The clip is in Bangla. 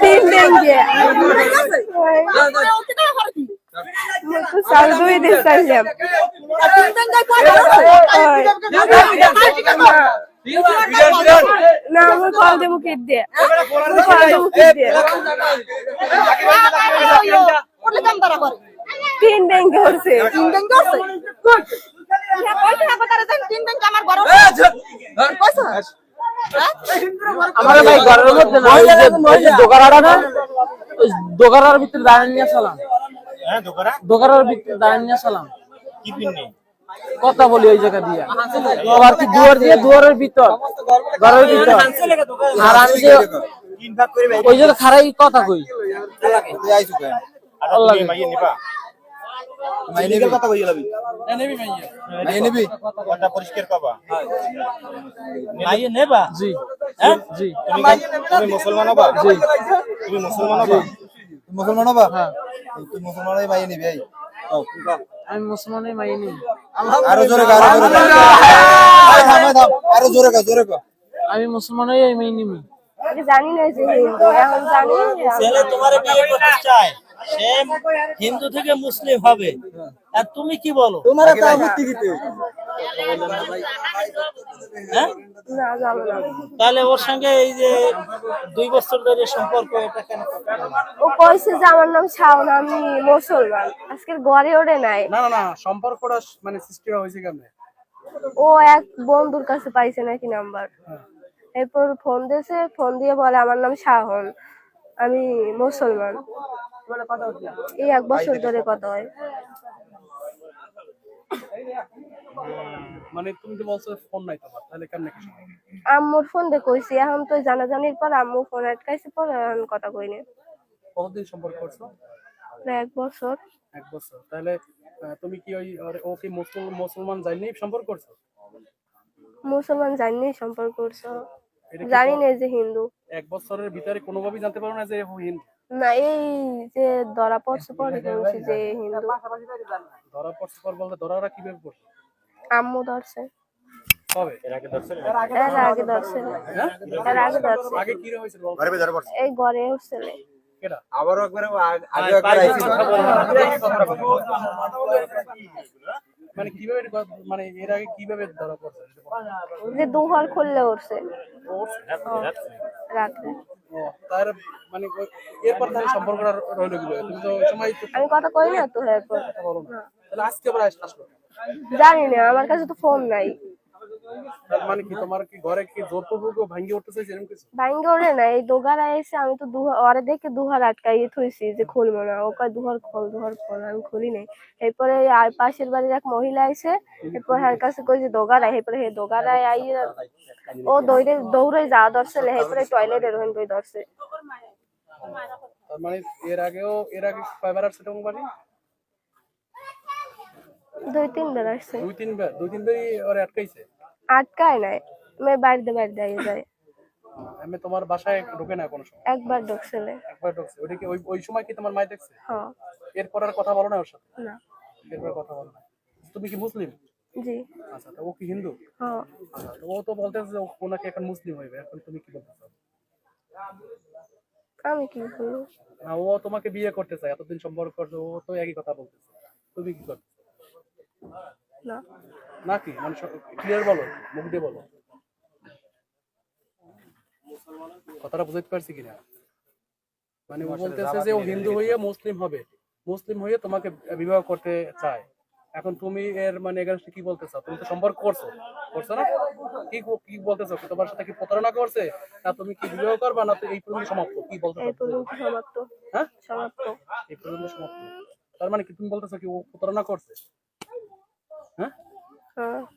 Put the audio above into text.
তিন দেঙ্গে সাল দুই দিন চাইলাম না আমি কল দেবো কিট দিয়ে কল দেবো কিট ব্যাংক তিন ব্যাংক হ্যাঁ, আমার বড় ভাই ঘরের মধ্যে না ওই যে দোকানাটা না ওই দোকানার ভিতরে দাঁড়িয়ে নিয়ে সালাম হ্যাঁ দোকানা? দোকানের ভিতরে দাঁড়িয়ে নিয়ে সালাম কি পিন্নি কথা বলি ওই জায়গা দিয়ে। আবার কি দুয়ার দিয়ে দুয়ারের ভিতর ঘরের ভিতর। আর আমি যে ওই জায়গা খারাই কথা কই। নিবা? কথা গেলাবি নিবি কথা পরিষ্কার মাইয়ে নেবা? জি। জি। তুমি তুমি মুসলমান হবা? জি। তুমি মুসলমান হবা? মুসলমান হবা? হ্যাঁ। তুই মুসলমান হয়ে মাই নিবি এই। ও, আমি আরও জোরে আরও জোরে আরও জোরে জোরে কা আমি জানি না যে হিন্দু এখন জানি ছেলে তোমারে বিয়ে করতে চায় সে হিন্দু থেকে মুসলিম হবে। আর তুমি কি বলো? তোমার তো হ্যাঁ? না জানো তাহলে ওর সঙ্গে এই যে দুই বছর ধরে সম্পর্ক এটা কেন? ও কইছে যে আমার নাম শাওন আমি মুসলমান। আজকের ঘরে ওড়ে নাই। না না না সম্পর্কটা মানে সৃষ্টি হয়েছে কেমনে? ও এক বন্ধুর কাছে পাইছে নাকি নাম্বার। এরপর ফোন দিয়েছে ফোন দিয়ে বলে আমার নাম শাহন আমি মুসলমান। এই এক বছর ধরে কথা হয়। মানে তুমি তো বলছো ফোন নাই তোমার তাহলে কেমনে কি? আম্মুর ফোন দিয়ে কইছি এখন তো জানাজানির পর আম্মু ফোন আটকাইছে পর এখন কথা কইনি কতদিন সম্পর্ক করছ? প্রায় এক বছর। এক বছর তাহলে তুমি কি ওই ও কি মুসল- মুসলমান যাইনি সম্পর্ক করছ? মুসলমান জানি সম্পর্ক করছ। জানি না যে হিন্দু। এক বছরের ভিতরে কোনোভাবেই জানতে পারো না যে ও হিন্দু? না এই যে ধরা পড়ছে পরে যে হিন্দু। ধরা পড়ছে পর বলতে ধরারা কীভাবে পড়ছে? আম্মু ধরছে। এই ঘরে উঠছিল আবারও একবার আগে একবার মানে কীভাবে মানে এর আগে কীভাবে ধরা পড়ছে? যে দুহর খুললে উঠছে। রাত্রে তার মানে এরপর সম্পর্কটা রইল গেল তুমি তো সময় আমি কথা কই না তো এরপর? কথা বলো না। তাহলে আজকে আবার আসলো জানি না আমার কাছে তো ফোন নাই। মানে কি তোমার কি ঘরে কি জোরপূর্বক ভাঙ্গি উঠতে এরকম কিছু? ভাঙ্গে ওরে না এই দোগারা এসে আমি তো দুহার ওরে দেখে দুহার আটকাই থইছি যে খুলবো না। ও কয় দুহার খোল দুহার খোল আমি খুলি নাই। এরপরে আর পাশের বাড়ির এক মহিলা আইছে এরপর হার কাছে কই যে এরপরে হে দোগারায় আই ও দৌড়ে দৌড়ে যাওয়া ধরছে এরপরে টয়লেটে রোহিন কই ধরছে। মানে এর আগেও এর আগে কয়বার আসছে তোমার বাড়ি? দুই তিন বার আসছে। দুই তিনবার দুই তিনবারই ওরে আটকাইছে? আটকায় নাই। আমি বাড়িতে বাড়িতে আই যায় আমি তোমার বাসায় ঢোকে না কোনো সময়? একবার ঢুকছিলে একবার ঢুকছে। ওটা কি ওই ওই সময় কি তোমার মাই দেখছে? হ এরপর আর কথা বলো না ওর সাথে? না। এরপর কথা বলো না। তুমি কি মুসলিম? জি। আচ্ছা তো ও কি হিন্দু? হ আচ্ছা ও তো বলতেছে যে ও ওনাকে এখন মুসলিম হইবে। এখন তুমি কি বলতে চাও? আমি কি বলব? না ও তোমাকে বিয়ে করতে চায় এতদিন সম্পর্ক করছে ও তো একই কথা বলতেছে। তুমি কি করতে না। নাকি মানে ক্লিয়ার বলো মুখ দিয়ে বলো। কথাটা বুঝতে পারছি কিনা? মানে ও বলতেছে যে ও হিন্দু হয়ে মুসলিম হবে। মুসলিম হয়ে তোমাকে বিবাহ করতে চায়। এখন তুমি এর মানে কি বলতে চাও তুমি তো সম্পর্ক করছ। করছ না? কি কি বলতেছো? তোমার সাথে কি প্রতারণা করছে? না তুমি কি বিবাহ করবা? না তো এই পর্যন্ত সমাপ্ত। কি বলতে এই পর্যন্ত সমাপ্ত। হ্যাঁ? সমাপ্ত। এই পর্যন্ত সমাপ্ত। তার মানে কি তুমি বলতেছো কি ও প্রতারণা করছে? 嗯嗯。